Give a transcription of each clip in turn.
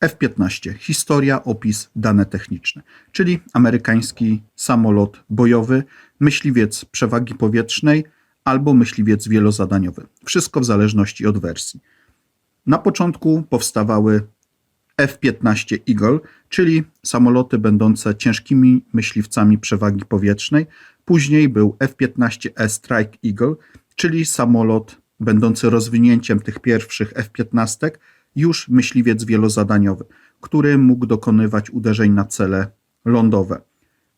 F-15. Historia, opis, dane techniczne. Czyli amerykański samolot bojowy, myśliwiec przewagi powietrznej albo myśliwiec wielozadaniowy. Wszystko w zależności od wersji. Na początku powstawały F-15 Eagle, czyli samoloty będące ciężkimi myśliwcami przewagi powietrznej. Później był F-15E Strike Eagle, czyli samolot będący rozwinięciem tych pierwszych F-15, już myśliwiec wielozadaniowy, który mógł dokonywać uderzeń na cele lądowe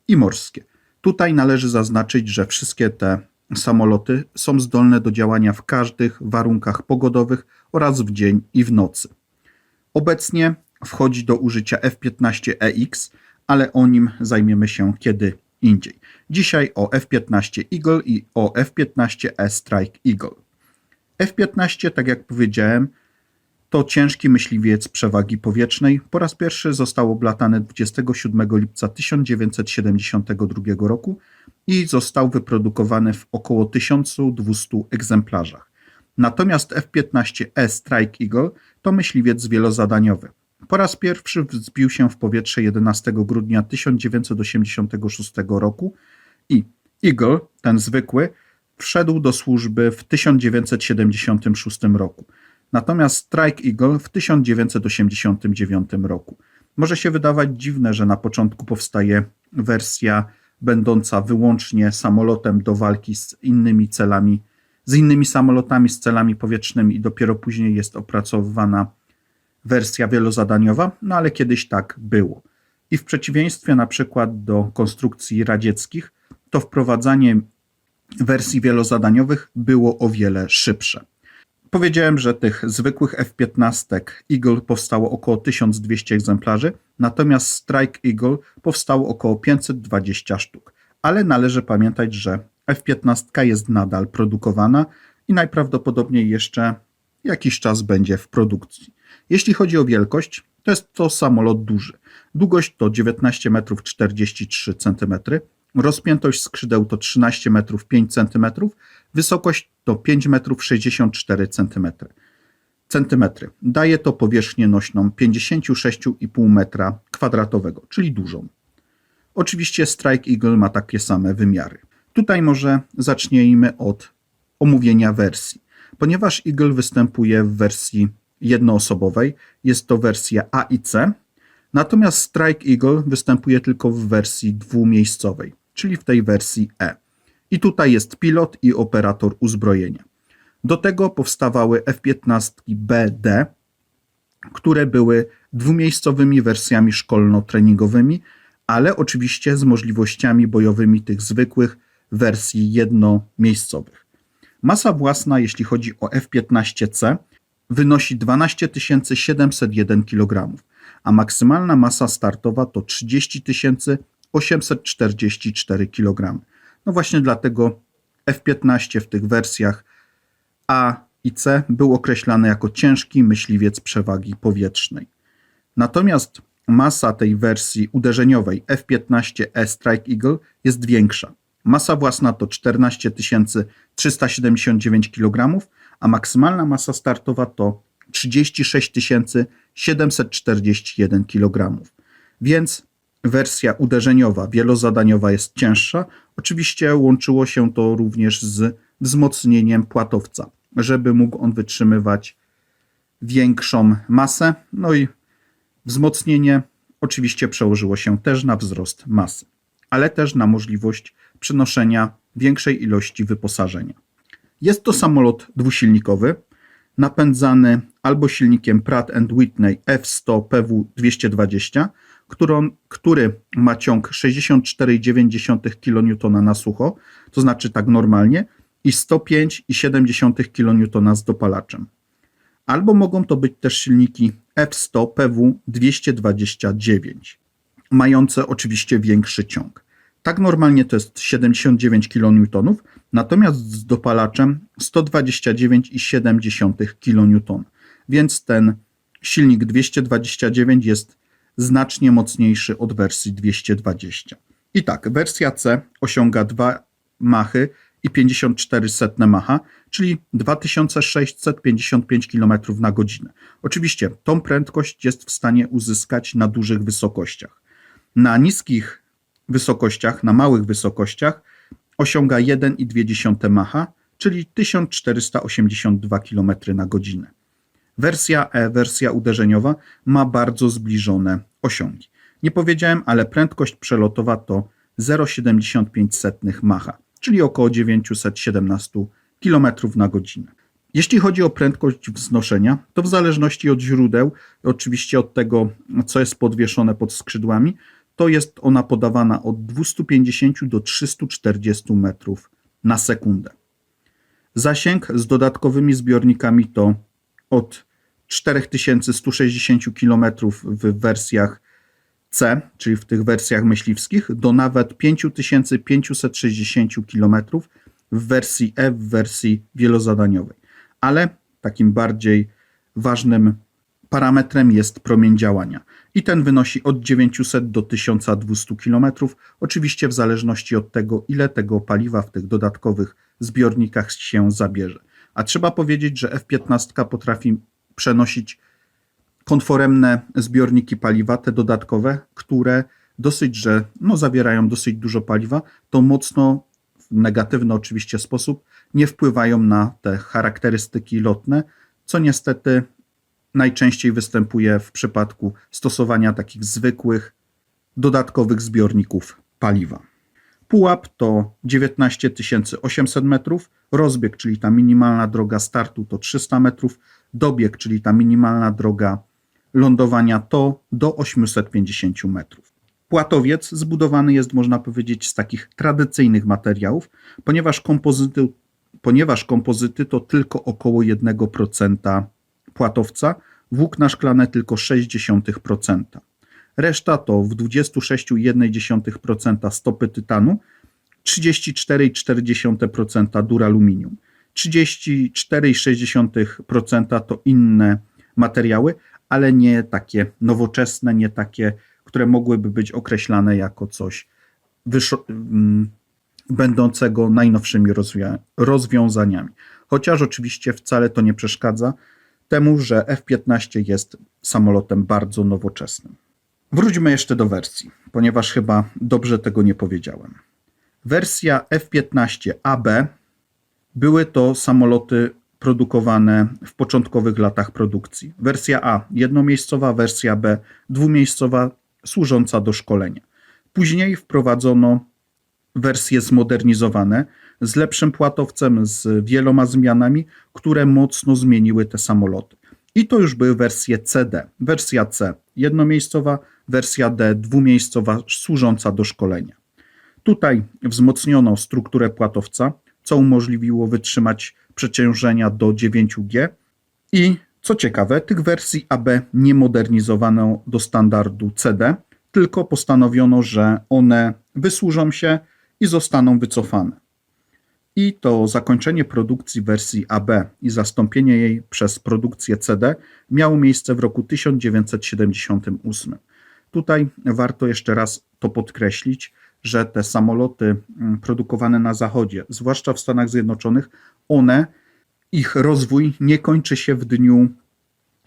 i morskie. Tutaj należy zaznaczyć, że wszystkie te samoloty są zdolne do działania w każdych warunkach pogodowych oraz w dzień i w nocy. Obecnie wchodzi do użycia F-15EX, ale o nim zajmiemy się kiedy indziej. Dzisiaj o F-15 Eagle i o F-15E Strike Eagle. F-15, tak jak powiedziałem, to ciężki myśliwiec przewagi powietrznej. Po raz pierwszy został oblatany 27 lipca 1972 roku i został wyprodukowany w około 1200 egzemplarzach. Natomiast F-15E Strike Eagle to myśliwiec wielozadaniowy. Po raz pierwszy wzbił się w powietrze 11 grudnia 1986 roku i Eagle, ten zwykły, wszedł do służby w 1976 roku. Natomiast Strike Eagle w 1989 roku. Może się wydawać dziwne, że na początku powstaje wersja będąca wyłącznie samolotem do walki z innymi celami, z innymi samolotami, z celami powietrznymi i dopiero później jest opracowywana wersja wielozadaniowa, no ale kiedyś tak było. I w przeciwieństwie na przykład do konstrukcji radzieckich, to wprowadzanie wersji wielozadaniowych było o wiele szybsze. Powiedziałem, że tych zwykłych F-15 Eagle powstało około 1200 egzemplarzy, natomiast Strike Eagle powstało około 520 sztuk. Ale należy pamiętać, że F-15 jest nadal produkowana i najprawdopodobniej jeszcze jakiś czas będzie w produkcji. Jeśli chodzi o wielkość, to jest to samolot duży. Długość to 19 metrów 43 cm, rozpiętość skrzydeł to 13 metrów 5 cm, wysokość to 5 metrów 64 cm. Centymetry. Daje to powierzchnię nośną 56,5 metra kwadratowego, czyli dużą. Oczywiście Strike Eagle ma takie same wymiary. Tutaj może zacznijmy od omówienia wersji. Ponieważ Eagle występuje w wersji jednoosobowej, jest to wersja A i C, natomiast Strike Eagle występuje tylko w wersji dwumiejscowej, czyli w tej wersji E. I tutaj jest pilot i operator uzbrojenia. Do tego powstawały F-15 BD, które były dwumiejscowymi wersjami szkolno-treningowymi, ale oczywiście z możliwościami bojowymi tych zwykłych wersji jednomiejscowych. Masa własna, jeśli chodzi o F-15C, wynosi 12 701 kg, a maksymalna masa startowa to 30 844 kg. No właśnie dlatego F-15 w tych wersjach A i C był określany jako ciężki myśliwiec przewagi powietrznej. Natomiast masa tej wersji uderzeniowej F-15E Strike Eagle jest większa. Masa własna to 14 379 kg, a maksymalna masa startowa to 36 741 kg. Więc wersja uderzeniowa, wielozadaniowa jest cięższa. Oczywiście łączyło się to również z wzmocnieniem płatowca, żeby mógł on wytrzymywać większą masę. No i wzmocnienie oczywiście przełożyło się też na wzrost masy, ale też na możliwość przenoszenia większej ilości wyposażenia. Jest to samolot dwusilnikowy, napędzany albo silnikiem Pratt Whitney F100 PW220, którą, który ma ciąg 64,9 kN na sucho, to znaczy tak normalnie, i 105,7 kN z dopalaczem. Albo mogą to być też silniki F100 PW229, mające oczywiście większy ciąg. Tak normalnie to jest 79 kN, natomiast z dopalaczem 129,7 kN. Więc ten silnik 229 jest znacznie mocniejszy od wersji 220. I tak, wersja C osiąga 2 machy i 54 setne Macha, czyli 2655 km na godzinę. Oczywiście tą prędkość jest w stanie uzyskać na dużych wysokościach. Na niskich wysokościach, na małych wysokościach osiąga 1,2 Macha, czyli 1482 km na godzinę. Wersja E, wersja uderzeniowa, ma bardzo zbliżone osiągi. Nie powiedziałem, ale prędkość przelotowa to 0,75 Macha, czyli około 917 km na godzinę. Jeśli chodzi o prędkość wznoszenia, to w zależności od źródeł, oczywiście od tego, co jest podwieszone pod skrzydłami, to jest ona podawana od 250 do 340 metrów na sekundę. Zasięg z dodatkowymi zbiornikami to od 4160 km w wersjach C, czyli w tych wersjach myśliwskich, do nawet 5560 km w wersji E, w wersji wielozadaniowej. Ale takim bardziej ważnym parametrem jest promień działania. I ten wynosi od 900 do 1200 km, oczywiście w zależności od tego, ile tego paliwa w tych dodatkowych zbiornikach się zabierze. A trzeba powiedzieć, że F-15 potrafi przenosić konforemne zbiorniki paliwa, te dodatkowe, które dosyć, że no, zawierają dosyć dużo paliwa, to mocno w negatywny oczywiście sposób nie wpływają na te charakterystyki lotne, co niestety najczęściej występuje w przypadku stosowania takich zwykłych, dodatkowych zbiorników paliwa. Pułap to 19 800 metrów, rozbieg, czyli ta minimalna droga startu to 300 metrów, dobieg, czyli ta minimalna droga lądowania to do 850 metrów. Płatowiec zbudowany jest, można powiedzieć, z takich tradycyjnych materiałów, ponieważ kompozyty, ponieważ kompozyty to tylko około 1% płatowca, włókna szklane tylko 0,6%. Reszta to w 26,1% stopy tytanu, 34,4% duraluminium, 34,6% to inne materiały, ale nie takie nowoczesne, nie takie, które mogłyby być określane jako coś mm, będącego najnowszymi rozwiązaniami. Chociaż oczywiście wcale to nie przeszkadza temu, że F-15 jest samolotem bardzo nowoczesnym. Wróćmy jeszcze do wersji, ponieważ chyba dobrze tego nie powiedziałem. Wersja F-15 AB były to samoloty produkowane w początkowych latach produkcji. Wersja A jednomiejscowa, wersja B dwumiejscowa, służąca do szkolenia. Później wprowadzono wersje zmodernizowane z lepszym płatowcem, z wieloma zmianami, które mocno zmieniły te samoloty. I to już były wersje CD. Wersja C jednomiejscowa, wersja D dwumiejscowa, służąca do szkolenia. Tutaj wzmocniono strukturę płatowca, co umożliwiło wytrzymać przeciążenia do 9G i co ciekawe, tych wersji AB nie modernizowano do standardu CD, tylko postanowiono, że one wysłużą się i zostaną wycofane. I to zakończenie produkcji wersji AB i zastąpienie jej przez produkcję CD miało miejsce w roku 1978. Tutaj warto jeszcze raz to podkreślić, że te samoloty mm, produkowane na Zachodzie, zwłaszcza w Stanach Zjednoczonych, one, ich rozwój nie kończy się w dniu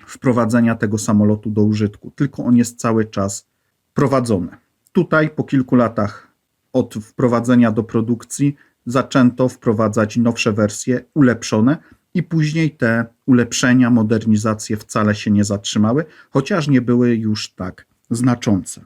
wprowadzenia tego samolotu do użytku, tylko on jest cały czas prowadzony. Tutaj po kilku latach od wprowadzenia do produkcji zaczęto wprowadzać nowsze wersje, ulepszone, i później te ulepszenia, modernizacje wcale się nie zatrzymały, chociaż nie były już tak znaczące.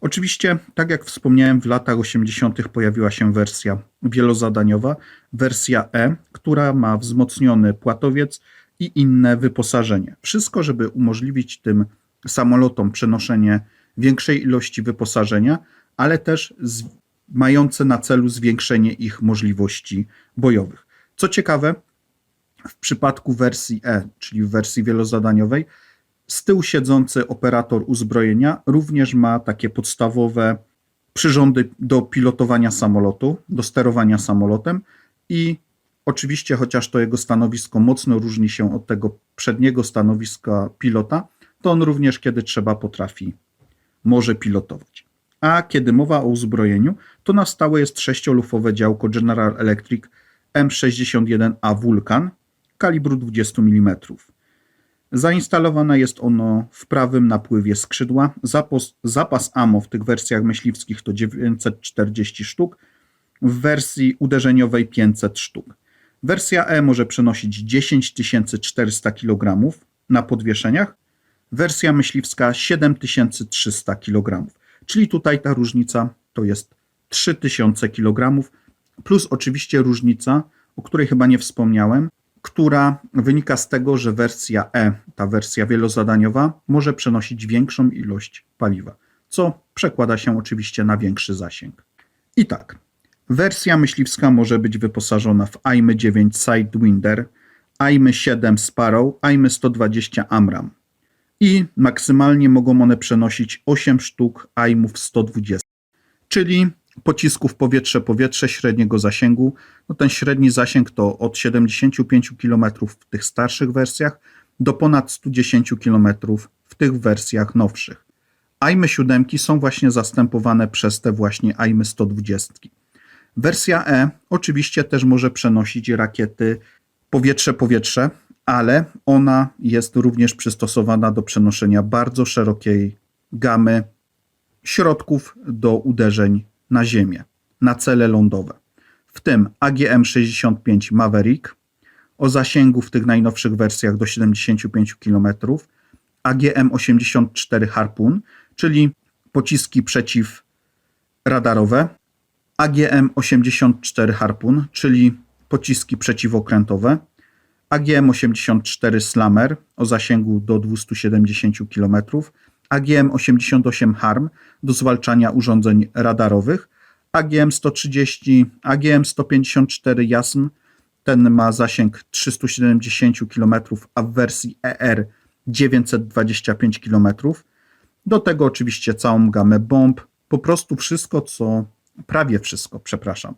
Oczywiście, tak jak wspomniałem, w latach 80. pojawiła się wersja wielozadaniowa, wersja E, która ma wzmocniony płatowiec i inne wyposażenie. Wszystko, żeby umożliwić tym samolotom przenoszenie większej ilości wyposażenia, ale też z, mające na celu zwiększenie ich możliwości bojowych. Co ciekawe, w przypadku wersji E, czyli w wersji wielozadaniowej, z tyłu siedzący operator uzbrojenia również ma takie podstawowe przyrządy do pilotowania samolotu, do sterowania samolotem i oczywiście, chociaż to jego stanowisko mocno różni się od tego przedniego stanowiska pilota, to on również, kiedy trzeba, potrafi, może pilotować. A kiedy mowa o uzbrojeniu, to na stałe jest sześciolufowe działko General Electric M61A Vulcan kalibru 20 mm. Zainstalowane jest ono w prawym napływie skrzydła. Zapas, zapas AMO w tych wersjach myśliwskich to 940 sztuk, w wersji uderzeniowej 500 sztuk. Wersja E może przenosić 10 400 kg na podwieszeniach, wersja myśliwska 7300 kg. Czyli tutaj ta różnica to jest 3000 kg, plus oczywiście różnica, o której chyba nie wspomniałem, która wynika z tego, że wersja E, ta wersja wielozadaniowa, może przenosić większą ilość paliwa, co przekłada się oczywiście na większy zasięg. I tak, wersja myśliwska może być wyposażona w AIMY 9 Sidewinder, AIMY 7 Sparrow, AIMY 120 Amram. I maksymalnie mogą one przenosić 8 sztuk AIMów 120, czyli pocisków powietrze-powietrze średniego zasięgu. No ten średni zasięg to od 75 km w tych starszych wersjach do ponad 110 km w tych wersjach nowszych. AIMy 7 są właśnie zastępowane przez te właśnie AIMy 120. Wersja E oczywiście też może przenosić rakiety powietrze-powietrze, ale ona jest również przystosowana do przenoszenia bardzo szerokiej gamy środków do uderzeń na ziemię, na cele lądowe, w tym AGM-65 Maverick o zasięgu w tych najnowszych wersjach do 75 km, AGM-84 Harpoon, czyli pociski przeciwradarowe, AGM-84 Harpoon, czyli pociski przeciwokrętowe, AGM-84 Slammer o zasięgu do 270 km, AGM-88 HARM do zwalczania urządzeń radarowych, AGM-130, AGM-154 JASM, ten ma zasięg 370 km, a w wersji ER 925 km. Do tego oczywiście całą gamę bomb, po prostu wszystko, co, prawie wszystko, przepraszam,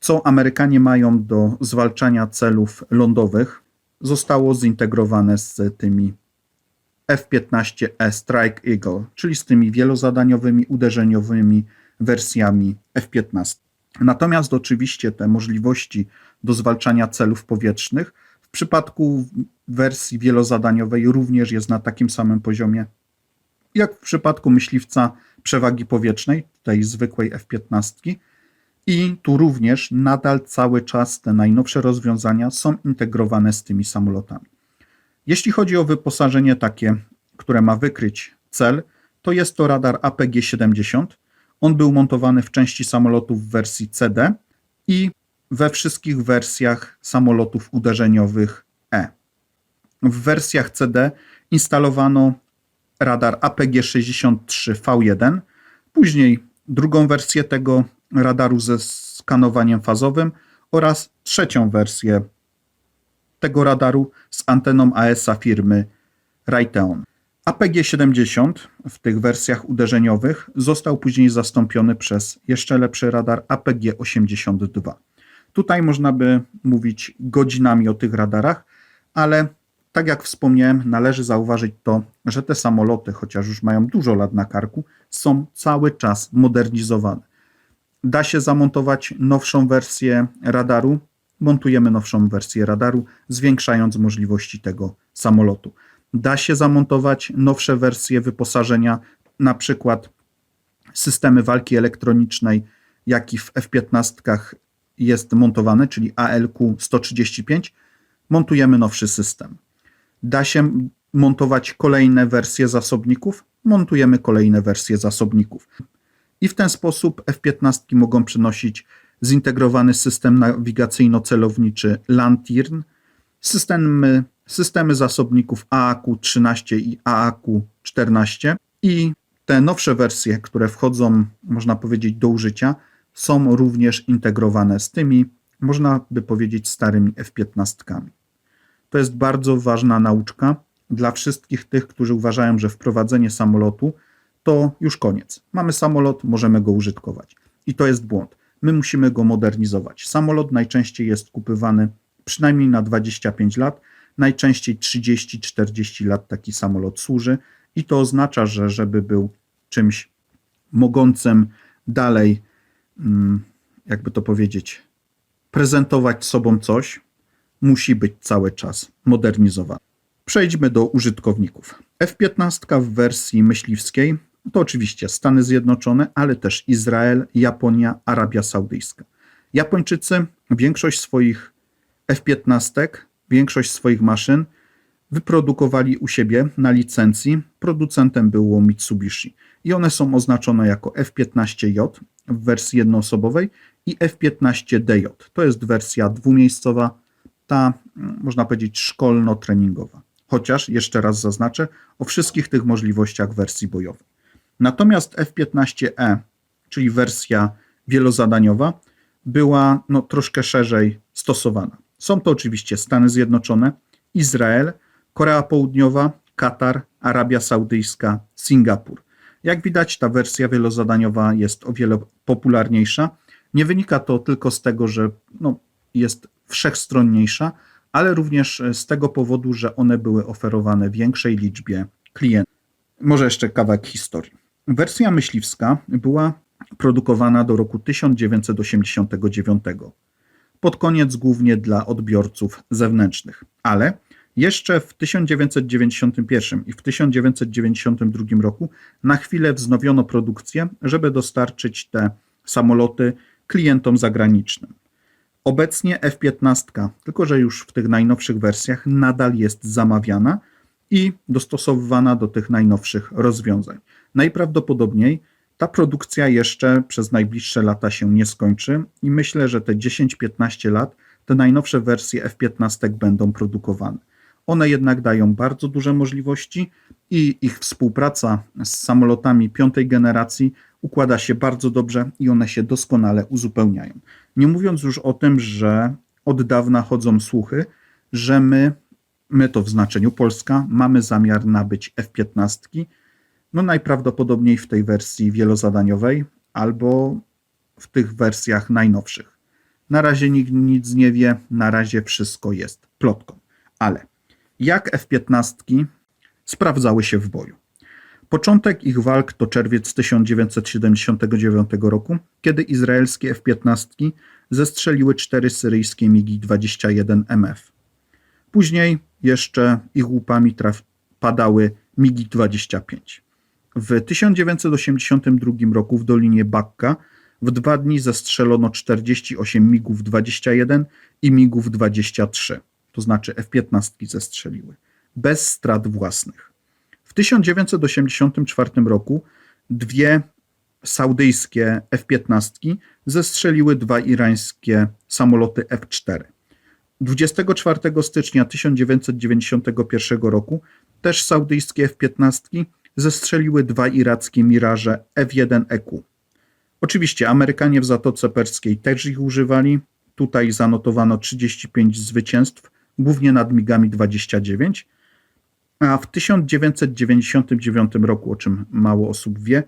co Amerykanie mają do zwalczania celów lądowych, zostało zintegrowane z tymi F-15E Strike Eagle, czyli z tymi wielozadaniowymi, uderzeniowymi wersjami F-15. Natomiast oczywiście te możliwości do zwalczania celów powietrznych w przypadku wersji wielozadaniowej również jest na takim samym poziomie jak w przypadku myśliwca przewagi powietrznej, tej zwykłej F-15. I tu również nadal cały czas te najnowsze rozwiązania są integrowane z tymi samolotami. Jeśli chodzi o wyposażenie takie, które ma wykryć cel, to jest to radar APG-70. On był montowany w części samolotów w wersji CD i we wszystkich wersjach samolotów uderzeniowych E. W wersjach CD instalowano radar APG-63V1, później drugą wersję tego radaru ze skanowaniem fazowym oraz trzecią wersję tego radaru z anteną AESA firmy Raytheon. APG-70 w tych wersjach uderzeniowych został później zastąpiony przez jeszcze lepszy radar APG-82. Tutaj można by mówić godzinami o tych radarach, ale tak jak wspomniałem, należy zauważyć to, że te samoloty, chociaż już mają dużo lat na karku, są cały czas modernizowane. Da się zamontować nowszą wersję radaru, montujemy nowszą wersję radaru, zwiększając możliwości tego samolotu. Da się zamontować nowsze wersje wyposażenia, na przykład systemy walki elektronicznej, jaki w F-15 jest montowany, czyli ALQ-135. Montujemy nowszy system. Da się montować kolejne wersje zasobników, montujemy kolejne wersje zasobników. I w ten sposób F-15 mogą przenosić zintegrowany system nawigacyjno-celowniczy Lantirn, systemy, systemy zasobników AAQ-13 i AAQ-14 i te nowsze wersje, które wchodzą, można powiedzieć, do użycia, są również integrowane z tymi, można by powiedzieć, starymi F-15. To jest bardzo ważna nauczka dla wszystkich tych, którzy uważają, że wprowadzenie samolotu to już koniec. Mamy samolot, możemy go użytkować. I to jest błąd. My musimy go modernizować. Samolot najczęściej jest kupywany przynajmniej na 25 lat, najczęściej 30-40 lat taki samolot służy i to oznacza, że żeby był czymś mogącym dalej, mm, jakby to powiedzieć, prezentować sobą coś, musi być cały czas modernizowany. Przejdźmy do użytkowników. F-15 w wersji myśliwskiej to oczywiście Stany Zjednoczone, ale też Izrael, Japonia, Arabia Saudyjska. Japończycy większość swoich F-15, większość swoich maszyn wyprodukowali u siebie na licencji. Producentem było Mitsubishi. I one są oznaczone jako F-15J w wersji jednoosobowej i F-15DJ. To jest wersja dwumiejscowa, ta mm, można powiedzieć szkolno-treningowa. Chociaż, jeszcze raz zaznaczę, o wszystkich tych możliwościach wersji bojowej. Natomiast F-15E, czyli wersja wielozadaniowa, była no, troszkę szerzej stosowana. Są to oczywiście Stany Zjednoczone, Izrael, Korea Południowa, Katar, Arabia Saudyjska, Singapur. Jak widać, ta wersja wielozadaniowa jest o wiele popularniejsza. Nie wynika to tylko z tego, że no, jest wszechstronniejsza, ale również z tego powodu, że one były oferowane większej liczbie klientów. Może jeszcze kawałek historii. Wersja myśliwska była produkowana do roku 1989. Pod koniec głównie dla odbiorców zewnętrznych, ale jeszcze w 1991 i w 1992 roku na chwilę wznowiono produkcję, żeby dostarczyć te samoloty klientom zagranicznym. Obecnie F-15, tylko że już w tych najnowszych wersjach, nadal jest zamawiana i dostosowywana do tych najnowszych rozwiązań. Najprawdopodobniej ta produkcja jeszcze przez najbliższe lata się nie skończy i myślę, że te 10-15 lat te najnowsze wersje F-15 będą produkowane. One jednak dają bardzo duże możliwości i ich współpraca z samolotami piątej generacji układa się bardzo dobrze i one się doskonale uzupełniają. Nie mówiąc już o tym, że od dawna chodzą słuchy, że my, my to w znaczeniu Polska, mamy zamiar nabyć F-15, no najprawdopodobniej w tej wersji wielozadaniowej albo w tych wersjach najnowszych. Na razie nikt nic nie wie, na razie wszystko jest plotką. Ale jak F-15 sprawdzały się w boju? Początek ich walk to czerwiec 1979 roku, kiedy izraelskie F-15 zestrzeliły cztery syryjskie MiG-21MF. Później jeszcze ich łupami traf- padały MiG-25. W 1982 roku w Dolinie Bakka w dwa dni zestrzelono 48 MiGów 21 i MiGów 23, to znaczy F-15 zestrzeliły, bez strat własnych. W 1984 roku dwie saudyjskie F-15 zestrzeliły dwa irańskie samoloty F-4. 24 stycznia 1991 roku też saudyjskie F-15 zestrzeliły dwa irackie Miraże F-1EQ. Oczywiście Amerykanie w Zatoce Perskiej też ich używali. Tutaj zanotowano 35 zwycięstw, głównie nad MiGami 29. A w 1999 roku, o czym mało osób wie,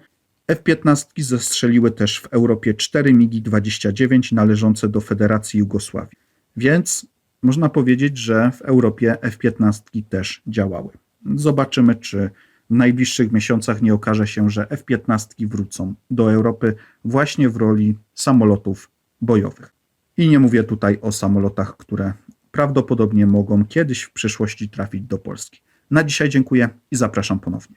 F-15 zestrzeliły też w Europie 4 MiGi 29 należące do Federacji Jugosławii. Więc można powiedzieć, że w Europie F-15 też działały. Zobaczymy, czy w najbliższych miesiącach nie okaże się, że F-15 wrócą do Europy właśnie w roli samolotów bojowych. I nie mówię tutaj o samolotach, które prawdopodobnie mogą kiedyś w przyszłości trafić do Polski. Na dzisiaj dziękuję i zapraszam ponownie.